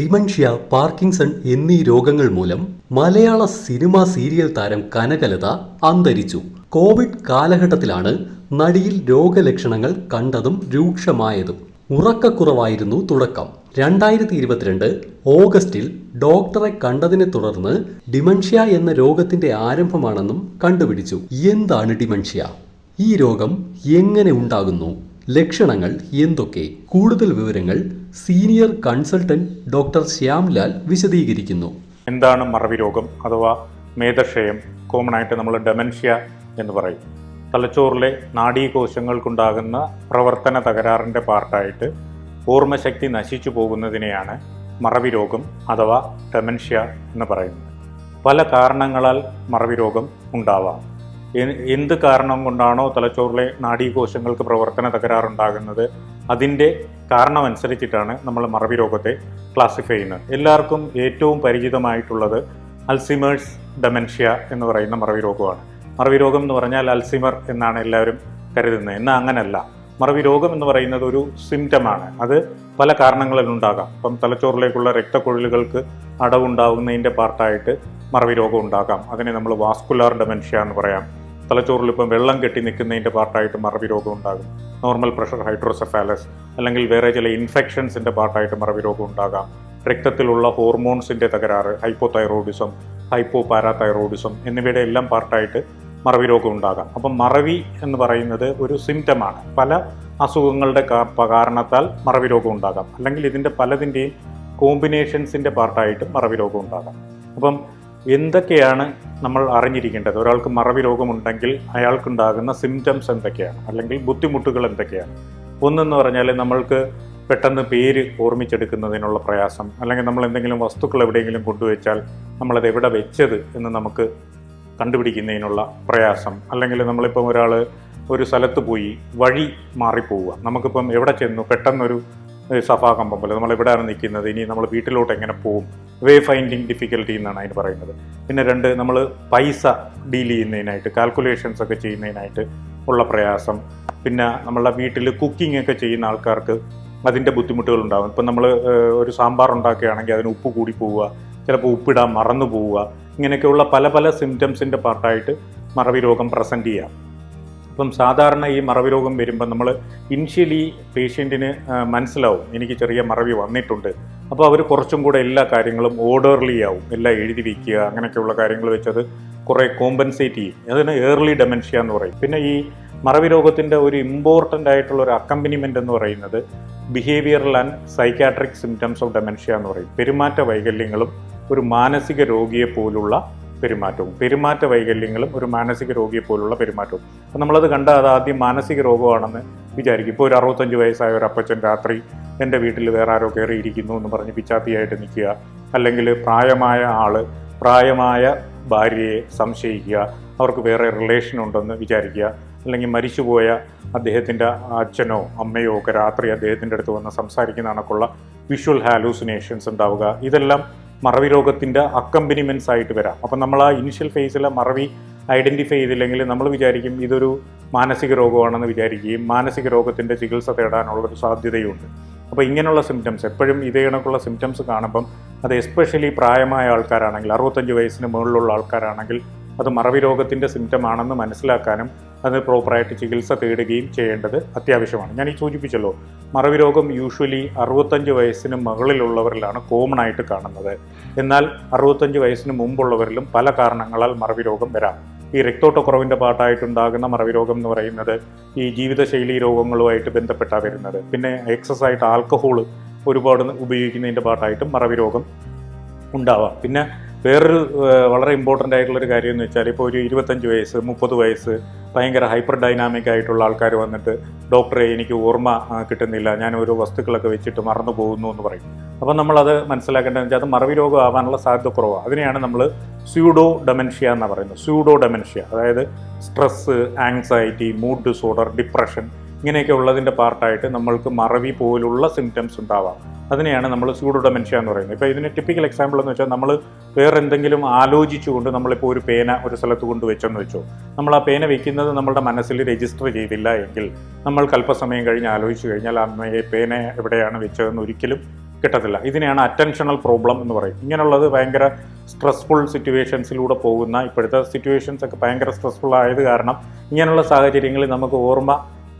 Dementia Parkinson എന്നീ രോഗങ്ങൾ മൂലം മലയാള സിനിമാ സീരിയൽ താരം കനകലത അന്തരിച്ചു. കോവിഡ് കാലഘട്ടത്തിലാണ് നടിയിൽ രോഗലക്ഷണങ്ങൾ കണ്ടതും രൂക്ഷമായതും. ഉറക്കക്കുറവായിരുന്നു തുടക്കം. രണ്ടായിരത്തി ഇരുപത്തിരണ്ട് ഓഗസ്റ്റിൽ ഡോക്ടറെ കണ്ടതിനെ തുടർന്ന് ഡിമൻഷ്യ എന്ന രോഗത്തിന്റെ ആരംഭമാണെന്നും കണ്ടുപിടിച്ചു. എന്താണ് ഡിമൻഷ്യ? ഈ രോഗം എങ്ങനെ ഉണ്ടാകുന്നു? ലക്ഷണങ്ങൾ എന്തൊക്കെ? കൂടുതൽ വിവരങ്ങൾ സീനിയർ കൺസൾട്ടന്റ് ഡോക്ടർ ശ്യാംലാൽ വിശദീകരിക്കുന്നു. എന്താണ് മറവി രോഗം അഥവാ മേധക്ഷയം? കോമൺ ആയിട്ട് നമ്മൾ ഡെമൻഷ്യ എന്ന് പറയും. തലച്ചോറിലെ നാഡീകോശങ്ങൾക്കുണ്ടാകുന്ന പ്രവർത്തന തകരാറിന്റെ പാർട്ടായിട്ട് ഓർമ്മശക്തി നശിച്ചു പോകുന്നതിനെയാണ് മറവി രോഗം അഥവാ ഡെമൻഷ്യ എന്ന് പറയുന്നത്. പല കാരണങ്ങളാൽ മറവി രോഗം ഉണ്ടാവാം. എന്ത് കാരണം കൊണ്ടാണോ തലച്ചോറിലെ നാഡീകോശങ്ങൾക്ക് പ്രവർത്തന തകരാറുണ്ടാകുന്നത് അതിന്റെ കാരണമനുസരിച്ചിട്ടാണ് നമ്മൾ മറവി രോഗത്തെ ക്ലാസിഫൈ ചെയ്യുന്നത്. എല്ലാവർക്കും ഏറ്റവും പരിചിതമായിട്ടുള്ളത് അൽസിമേഴ്സ് ഡെമൻഷ്യ എന്ന് പറയുന്ന മറവി രോഗമാണ്. മറവി രോഗം എന്ന് പറഞ്ഞാൽ അൽസിമർ എന്നാണ് എല്ലാവരും കരുതുന്നത്. എന്നാൽ അങ്ങനല്ല. മറവി രോഗം എന്ന് പറയുന്നത് ഒരു സിംറ്റമാണ് അത് പല കാരണങ്ങളിൽ ഉണ്ടാകാം. ഇപ്പം തലച്ചോറിലേക്കുള്ള രക്തക്കുഴലുകൾക്ക് അടവുണ്ടാകുന്നതിന്റെ പാർട്ടായിട്ട് മറവി രോഗം ഉണ്ടാകാം. അതിനെ നമ്മൾ വാസ്കുലാർ ഡെമൻഷ്യ എന്ന് പറയാം. തലച്ചോറിൽ ഇപ്പം വെള്ളം കെട്ടി നിൽക്കുന്നതിന്റെ പാർട്ടായിട്ട് മറവി രോഗം ഉണ്ടാകും. നോർമൽ പ്രഷർ ഹൈഡ്രോസെഫാലസ് അല്ലെങ്കിൽ വേറെ ചില ഇൻഫെക്ഷൻസിന്റെ പാർട്ടായിട്ട് മറവി രോഗം ഉണ്ടാകാം. രക്തത്തിലുള്ള ഹോർമോൺസിന്റെ തകരാറ് ഹൈപ്പോ തൈറോയിഡിസം ഹൈപ്പോ പാരാതൈറോയിഡിസം എന്നിവയുടെ എല്ലാം പാർട്ടായിട്ട് മറവി രോഗം ഉണ്ടാകാം. അപ്പം മറവി എന്ന് പറയുന്നത് ഒരു സിംറ്റമാണ് പല അസുഖങ്ങളുടെ കാരണത്താൽ മറവി രോഗം ഉണ്ടാകാം. അല്ലെങ്കിൽ ഇതിന്റെ പലതിന്റെയും കോമ്പിനേഷൻസിന്റെ പാർട്ടായിട്ട് മറവി രോഗം ഉണ്ടാകാം. അപ്പം എന്തൊക്കെയാണ് നമ്മൾ അറിഞ്ഞിരിക്കേണ്ടത്. ഒരാൾക്ക് മറവി രോഗമുണ്ടെങ്കിൽ അയാൾക്കുണ്ടാകുന്ന സിംറ്റംസ് എന്തൊക്കെയാണ്? അല്ലെങ്കിൽ ബുദ്ധിമുട്ടുകൾ എന്തൊക്കെയാണ്? ഒന്നെന്ന് പറഞ്ഞാൽ നമ്മൾക്ക് പെട്ടെന്ന് പേര് ഓർമ്മിച്ചെടുക്കുന്നതിനുള്ള പ്രയാസം. അല്ലെങ്കിൽ നമ്മൾ എന്തെങ്കിലും വസ്തുക്കൾ എവിടെയെങ്കിലും കൊണ്ടുവച്ചാൽ നമ്മളത് എവിടെ വെച്ചത് എന്ന് നമുക്ക് കണ്ടുപിടിക്കുന്നതിനുള്ള പ്രയാസം. അല്ലെങ്കിൽ നമ്മളിപ്പം ഒരാൾ ഒരു സ്ഥലത്ത് പോയി വഴി മാറിപ്പോവുക. നമുക്കിപ്പം എവിടെ ചെന്നു? പെട്ടെന്നൊരു ഏഹ്, സഭാകമ്പം പോലെ. നമ്മൾ എവിടെയാണ് നിൽക്കുന്നത്? ഇനി നമ്മൾ വീട്ടിലോട്ട് എങ്ങനെ പോകും വേ ഫൈൻഡിങ് ഡിഫിക്കൽട്ടി എന്നാണ് അതിന് പറയുന്നത്. പിന്നെ രണ്ട് നമ്മൾ പൈസ ഡീൽ ചെയ്യുന്നതിനായിട്ട് കാൽക്കുലേഷൻസ് ഒക്കെ ചെയ്യുന്നതിനായിട്ട് ഉള്ള പ്രയാസം. പിന്നെ നമ്മളുടെ വീട്ടിൽ കുക്കിംഗ് ഒക്കെ ചെയ്യുന്ന ആൾക്കാർക്ക് അതിന്റെ ബുദ്ധിമുട്ടുകൾ ഉണ്ടാകും ഇപ്പം നമ്മൾ ഒരു സാമ്പാർ ഉണ്ടാക്കുകയാണെങ്കിൽ അതിന് ഉപ്പ് കൂടി പോവുക ചിലപ്പോൾ ഉപ്പിടാൻ മറന്നു പോവുക. ഇങ്ങനെയൊക്കെയുള്ള പല പല സിംറ്റംസിന്റെ പാർട്ടായിട്ട് മറവി രോഗം പ്രസന്റ് ചെയ്യാം. അപ്പം സാധാരണ ഈ മറവി രോഗം വരുമ്പോൾ നമ്മൾ ഇനിഷ്യലി പേഷ്യന്റിന് മനസ്സിലാവും. എനിക്ക് ചെറിയ മറവി വന്നിട്ടുണ്ട്. അപ്പോൾ അവർ കുറച്ചും കൂടെ എല്ലാ കാര്യങ്ങളും ഓർഡർലി ആവും. എല്ലാം എഴുതി വയ്ക്കുക അങ്ങനെയൊക്കെയുള്ള കാര്യങ്ങൾ വെച്ചത് കുറേ കോമ്പൻസേറ്റ് ചെയ്യും. അതിന് ഏർലി ഡെമൻഷ്യ എന്ന് പറയും. പിന്നെ ഈ മറവി രോഗത്തിന്റെ ഒരു ഇമ്പോർട്ടന്റ് ആയിട്ടുള്ള ഒരു അക്കമ്പനിമെന്റ് എന്ന് പറയുന്നത് behavioural and psychiatric symptoms of dementia എന്ന് പറയും. പെരുമാറ്റ വൈകല്യങ്ങളും ഒരു മാനസിക രോഗിയെ പോലുള്ള പെരുമാറ്റവും പെരുമാറ്റ വൈകല്യങ്ങളും ഒരു മാനസിക രോഗിയെ പോലുള്ള പെരുമാറ്റവും. അപ്പം നമ്മളത് കണ്ട അത് ആദ്യം മാനസിക രോഗമാണെന്ന് വിചാരിക്കും. ഇപ്പോൾ ഒരു അറുപത്തഞ്ച് വയസ്സായ ഒരു അപ്പച്ചൻ രാത്രി എന്റെ വീട്ടിൽ വേറെ ആരോ കയറിയിരിക്കുന്നു എന്ന് പറഞ്ഞ് പിച്ചാത്തിയായിട്ട് നിൽക്കുക. അല്ലെങ്കിൽ പ്രായമായ ആൾ പ്രായമായ ഭാര്യയെ സംശയിക്കുക. അവർക്ക് വേറെ റിലേഷൻ ഉണ്ടെന്ന് വിചാരിക്കുക. അല്ലെങ്കിൽ മരിച്ചുപോയ അദ്ദേഹത്തിന്റെ അച്ഛനോ അമ്മയോ ഒക്കെ രാത്രി അദ്ദേഹത്തിന്റെ അടുത്ത് വന്ന് സംസാരിക്കുന്ന കണക്കുള്ള വിഷ്വൽ ഹാലൂസിനേഷൻസ് ഉണ്ടാവുക. ഇതെല്ലാം മറവി രോഗത്തിന്റെ അക്കമ്പനിമെൻസ് ആയിട്ട് വരാം. അപ്പം നമ്മൾ ആ ഇനിഷ്യൽ ഫേസിലെ മറവി ഐഡന്റിഫൈ ചെയ്തില്ലെങ്കിൽ നമ്മൾ വിചാരിക്കും ഇതൊരു മാനസിക രോഗമാണെന്ന് വിചാരിക്കുകയും മാനസിക രോഗത്തിന്റെ ചികിത്സ തേടാനുള്ളൊരു സാധ്യതയുണ്ട്. അപ്പോൾ ഇങ്ങനെയുള്ള സിംറ്റംസ് എപ്പോഴും ഇതേ കണക്കുള്ള സിംറ്റംസ് കാണുമ്പം അത് എസ്പെഷ്യലി പ്രായമായ ആൾക്കാരാണെങ്കിൽ അറുപത്തഞ്ച് വയസ്സിന് മുകളിലുള്ള ആൾക്കാരാണെങ്കിൽ അത് മറവി രോഗത്തിന്റെ സിംറ്റം ആണെന്ന് മനസ്സിലാക്കാനും അത് പ്രോപ്പറായിട്ട് ചികിത്സ തേടുകയും ചെയ്യേണ്ടത് അത്യാവശ്യമാണ്. ഞാൻ ഈ സൂചിപ്പിച്ചല്ലോ മറവി രോഗം യൂഷ്വലി അറുപത്തഞ്ച് വയസ്സിന് മുകളിലുള്ളവരിലാണ് കോമൺ ആയിട്ട് കാണുന്നത്. എന്നാൽ അറുപത്തഞ്ച് വയസ്സിന് മുമ്പുള്ളവരിലും പല കാരണങ്ങളാൽ മറവി രോഗം വരാം. ഈ രക്തോട്ടക്കുറവിന്റെ പാട്ടായിട്ടുണ്ടാകുന്ന മറവി രോഗം എന്ന് പറയുന്നത് ഈ ജീവിതശൈലി രോഗങ്ങളുമായിട്ട് ബന്ധപ്പെട്ടാണ് വരുന്നത്. പിന്നെ എക്സസ് ആയിട്ട് ആൽക്കഹോൾ ഒരുപാട് ഉപയോഗിക്കുന്നതിന്റെ പാട്ടായിട്ടും മറവി രോഗം ഉണ്ടാവാം. പിന്നെ വേറൊരു വളരെ ഇമ്പോർട്ടന്റ് ആയിട്ടുള്ളൊരു കാര്യം എന്ന് വെച്ചാൽ ഇപ്പോൾ ഒരു ഇരുപത്തഞ്ച് വയസ്സ് മുപ്പത് വയസ്സ് ഭയങ്കര ഹൈപ്പർ ഡൈനാമിക് ആയിട്ടുള്ള ആൾക്കാർ വന്നിട്ട് ഡോക്ടറെ എനിക്ക് ഓർമ്മ കിട്ടുന്നില്ല. ഞാൻ ഓരോ വസ്തുക്കളൊക്കെ വെച്ചിട്ട് മറന്നു പോകുന്നു എന്ന് പറയും. അപ്പം നമ്മളത് മനസ്സിലാക്കേണ്ടതെന്ന് വെച്ചാൽ അത് മറവി രോഗം ആവാനുള്ള സാധ്യത കുറവാണ്. അതിനെയാണ് നമ്മൾ സ്യൂഡോ ഡെമൻഷ്യ എന്ന് പറയുന്നത്. സ്യൂഡോ ഡെമൻഷ്യ അതായത് stress anxiety mood disorder depression ഇങ്ങനെയൊക്കെ ഉള്ളതിന്റെ പാർട്ടായിട്ട് നമ്മൾക്ക് മറവി പോലുള്ള സിംറ്റംസ് ഉണ്ടാവാം. അതിനെയാണ് നമ്മൾ സ്യൂഡോ ഡെമൻഷ്യ എന്ന് പറയുന്നത്. ഇപ്പോൾ ഇതിന് ടിപ്പിക്കൽ എക്സാമ്പിൾ എന്ന് വെച്ചാൽ നമ്മൾ വേറെ എന്തെങ്കിലും ആലോചിച്ചുകൊണ്ട് നമ്മളിപ്പോൾ ഒരു പേന ഒരു സ്ഥലത്ത് കൊണ്ട് വെച്ചെന്ന് വെച്ചോ. നമ്മൾ ആ പേന വെക്കുന്നത് നമ്മളുടെ മനസ്സിൽ രജിസ്റ്റർ ചെയ്തില്ല എങ്കിൽ നമ്മൾ അല്പസമയം കഴിഞ്ഞ് ആലോചിച്ച് കഴിഞ്ഞാൽ ആ പേന എവിടെയാണ് വെച്ചതെന്ന് ഒരിക്കലും കിട്ടത്തില്ല. ഇതിനെയാണ് അറ്റൻഷണൽ പ്രോബ്ലം എന്ന് പറയും. ഇങ്ങനെയുള്ളത് ഭയങ്കര സ്ട്രെസ്ഫുൾ സിറ്റുവേഷൻസിലൂടെ പോകുന്ന ഇപ്പോഴത്തെ സിറ്റുവേഷൻസ് ഒക്കെ ഭയങ്കര സ്ട്രെസ്ഫുൾ ആയത് കാരണം ഇങ്ങനെയുള്ള സാഹചര്യങ്ങളിൽ നമുക്ക് ഓർമ്മ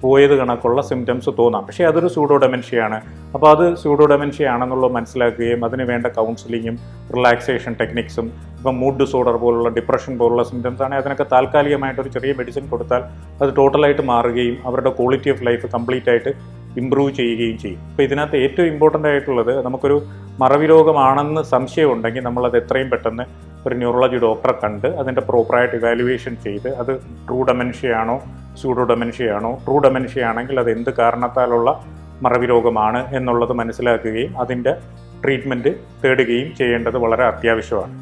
പോയത് കണക്കുള്ള സിംറ്റംസ് തോന്നാം. പക്ഷേ അതൊരു സൂഡോ ഡെമെൻഷ്യയാണ് അപ്പോൾ അത് സൂഡോ ഡെമൻഷ്യ ആണെന്നുള്ളത് മനസ്സിലാക്കുകയും അതിന് വേണ്ട കൗൺസിലിങ്ങും റിലാക്സേഷൻ ടെക്നിക്സും ഇപ്പം മൂഡ് ഡിസോർഡർ പോലുള്ള ഡിപ്രഷൻ പോലുള്ള സിംറ്റംസ് ആണെങ്കിൽ അതിനൊക്കെ താൽക്കാലികമായിട്ട് ഒരു ചെറിയ മെഡിസിൻ കൊടുത്താൽ അത് ടോട്ടലായിട്ട് മാറുകയും അവരുടെ ക്വാളിറ്റി ഓഫ് ലൈഫ് കംപ്ലീറ്റ് ആയിട്ട് ഇമ്പ്രൂവ് ചെയ്യുകയും ചെയ്യും. അപ്പോൾ ഇതിനകത്ത് ഏറ്റവും ഇമ്പോർട്ടന്റ് ആയിട്ടുള്ളത് നമുക്കൊരു മറവി രോഗമാണെന്ന് സംശയമുണ്ടെങ്കിൽ നമ്മളത് എത്രയും പെട്ടെന്ന് ഒരു ന്യൂറോളജി ഡോക്ടറെ കണ്ട് അതിന്റെ പ്രോപ്പറായിട്ട് ഇവാലുവേഷൻ ചെയ്ത് അത് ട്രൂ ഡെമൻഷ്യ ആണോ സ്യൂഡോ ഡെമൻഷ്യയാണോ ട്രൂ ഡെമൻഷ്യയാണെങ്കിൽ അത് എന്ത് കാരണത്താലുള്ള മറവി രോഗമാണ് എന്നുള്ളത് മനസ്സിലാക്കുകയും അതിന്റെ ട്രീറ്റ്മെന്റ് തേടുകയും ചെയ്യേണ്ടത് വളരെ അത്യാവശ്യമാണ്.